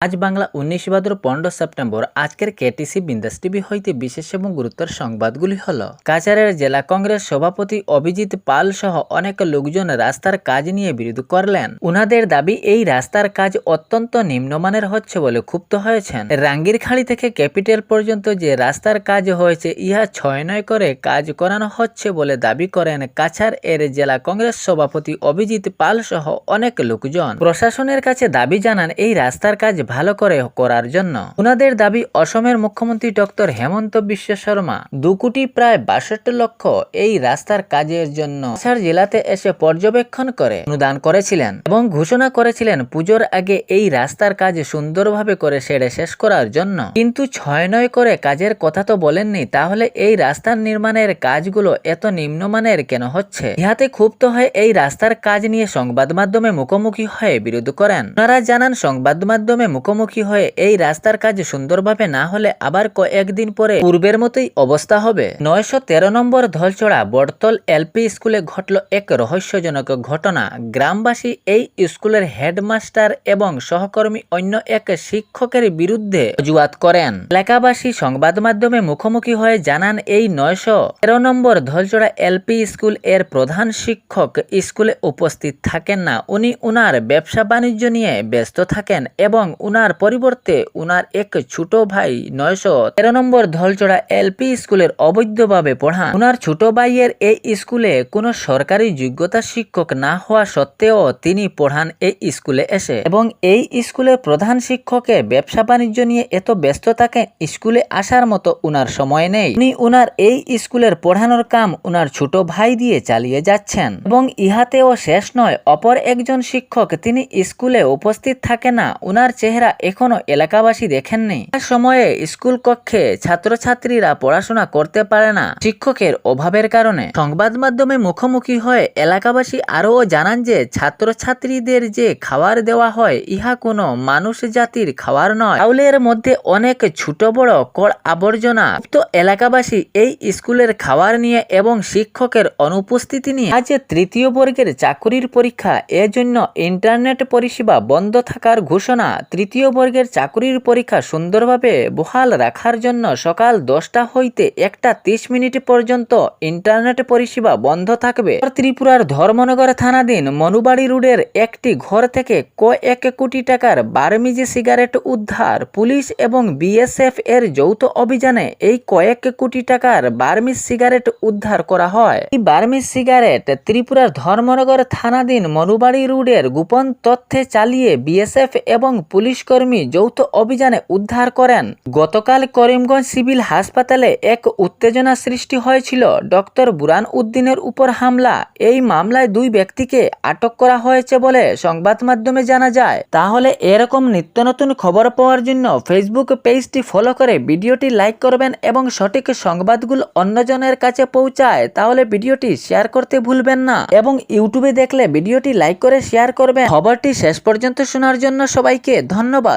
আজ বাংলা উনিশ ভাদ্র পনেরো সেপ্টেম্বর। আজকের কেটিসি বিন্দাস টিভি হইতে বিশেষ এবং গুরুত্বের সংবাদগুলি হল, কাছাড়ের জেলা কংগ্রেস সভাপতি অভিজিৎ পাল সহ অনেক লোকজন রাস্তার কাজ নিয়ে বিরোধ করলেন। উনাদের দাবি, এই রাস্তার কাজ অত্যন্ত নিম্নমানের হচ্ছে বলে ক্ষুব্ধ হয়েছেন। রাঙ্গিরখাড়ি থেকে ক্যাপিটাল পর্যন্ত যে রাস্তার কাজ হয়েছে, ইহা ছয় নয় করে কাজ করানো হচ্ছে বলে দাবি করেন কাছাড় এর জেলা কংগ্রেস সভাপতি অভিজিৎ পাল সহ অনেক লোকজন। প্রশাসনের কাছে দাবি জানান, এই রাস্তার কাজ ভালো করে করার জন্য। উনাদের দাবি, অসমের মুখ্যমন্ত্রী ডক্টর হেমন্ত বিশ্ব শর্মা দু কোটি প্রায় বাষট্টি লক্ষ এই রাস্তার কাজের জন্য কাছাড় জেলাতে এসে পর্যবেক্ষণ করে অনুদান করেছিলেন এবং ঘোষণা করেছিলেন পুজোর আগে এই রাস্তার কাজ সুন্দরভাবে করে সেরে শেষ করার জন্য। কিন্তু ছয় নয় করে কাজের কথা তো বলেননি, তাহলে এই রাস্তার নির্মাণের কাজগুলো এত নিম্নমানের কেন হচ্ছে? ইহাতে ক্ষুব্ধ হয়ে এই রাস্তার কাজ নিয়ে সংবাদ মাধ্যমে মুখোমুখি হয়ে বিরোধ করেন। ওনারা জানান, সংবাদ মাধ্যমে মুখোমুখি হয়ে এই রাস্তার কাজ সুন্দরভাবে না হলে আবার কয়েকদিন পরে পূর্বের মতোই অবস্থা হবে। নয়শো তেরো নম্বর ধলছড়া বটতল এলপি স্কুলে ঘটল এক রহস্যজনক ঘটনা। গ্রামবাসী এই স্কুলের হেডমাস্টার এবং সহকর্মী অন্য এক শিক্ষকের বিরুদ্ধে অজুহাত করেন। এলাকাবাসী সংবাদ মাধ্যমে মুখোমুখি হয়ে জানান, এই নয়শো তেরো নম্বর ধলচড়া এলপি স্কুলের প্রধান শিক্ষক স্কুলে উপস্থিত থাকেন না। উনি উনার ব্যবসা বাণিজ্য নিয়ে ব্যস্ত থাকেন এবং উনার পরিবর্তে উনার এক ছোট ভাই নয়শো তেরো নম্বর ধলচড়া এলপি স্কুলের অবৈধভাবে পড়ান। উনার ছোট ভাইয়ের এই স্কুলে কোনো সরকারি যোগ্যতা শিক্ষক না হওয়া সত্ত্বেও তিনি পড়ান এই স্কুলে এসে। এবং এই স্কুলের প্রধান শিক্ষকে ব্যবসা বাণিজ্য নিয়ে এত ব্যস্ত থাকেন স্কুলে আসার মতো উনার সময় নেই। উনি উনার এই স্কুলের পড়ানোর কাম উনার ছোট ভাই দিয়ে চালিয়ে যাচ্ছেন। এবং ইহাতেও শেষ নয়, অপর একজন শিক্ষক তিনি স্কুলে উপস্থিত থাকে না, উনার চেহারা এখনও এলাকাবাসী দেখেননি। সময়ে স্কুল কক্ষে ছাত্রছাত্রীরা পড়াশোনা করতে পারে না, শিক্ষকের অভাবের কারণে। সংবাদ মাধ্যমে মুখোমুখি হয়ে এলাকাবাসী আরও জানান যে, ছাত্রছাত্রীদের যে খাবার দেওয়া হয়, ইহা কোনো মানুষ জাতির খাবার নয়। চাউলের মধ্যে অনেক ছোট বড় কর আবর্জনা। তো এলাকাবাসী এই স্কুলের খাবার নিয়ে এবং শিক্ষকের অনুপস্থিতি নিয়ে আজ তৃতীয় বর্গের চাকরির পরীক্ষা। এজন্য ইন্টারনেট পরিষেবা বন্ধ থাকার ঘোষণা তৃতীয় বর্গের চাকরির পরীক্ষা সুন্দরভাবে বহাল রাখার জন্য সকাল দশটা হইতে একটা তিরিশ মিনিট পর্যন্ত ইন্টারনেট পরিষেবা বন্ধ থাকবে। ত্রিপুরার ধর্মনগর থানাধীন মনুবাড়ি রোডের একটি ঘর থেকে কয়েক কোটি টাকার বার্মিজি সিগারেট উদ্ধার, পুলিশ এবং বিএসএফ এর যৌথ অভিযানে এই কয়েক কোটি টাকার বার্মিজ সিগারেট উদ্ধার করা হয়। এই বার্মিজ সিগারেট ত্রিপুরার ধর্মনগর থানাধীন মনুবাড়ি রোডের গোপন তথ্যে চালিয়ে বিএসএফ এবং পুলিশ কর্মী যৌথ অভিযানে উদ্ধার করেন। গতকাল করিমগঞ্জ সিভিল হাসপাতালে এক উত্তেজনা সৃষ্টি হয়েছিল। ডক্টর বুরান উদ্দিনের উপর হামলা। এই মামলায় দুই ব্যক্তিকে আটক করা হয়েছে বলে সংবাদ মাধ্যমে জানা যায়। তাহলে এরকম নিত্য নতুন খবর পাওয়ার জন্য ফেসবুক পেজটি ফলো করে ভিডিওটি লাইক করবেন এবং সঠিক সংবাদগুলো অন্যজনের কাছে পৌঁছায়। তাহলে ভিডিওটি শেয়ার করতে ভুলবেন না এবং ইউটিউবে দেখলে ভিডিওটি লাইক করে শেয়ার করবেন। খবরটি শেষ পর্যন্ত শোনার জন্য সবাইকে ধন্যবাদ।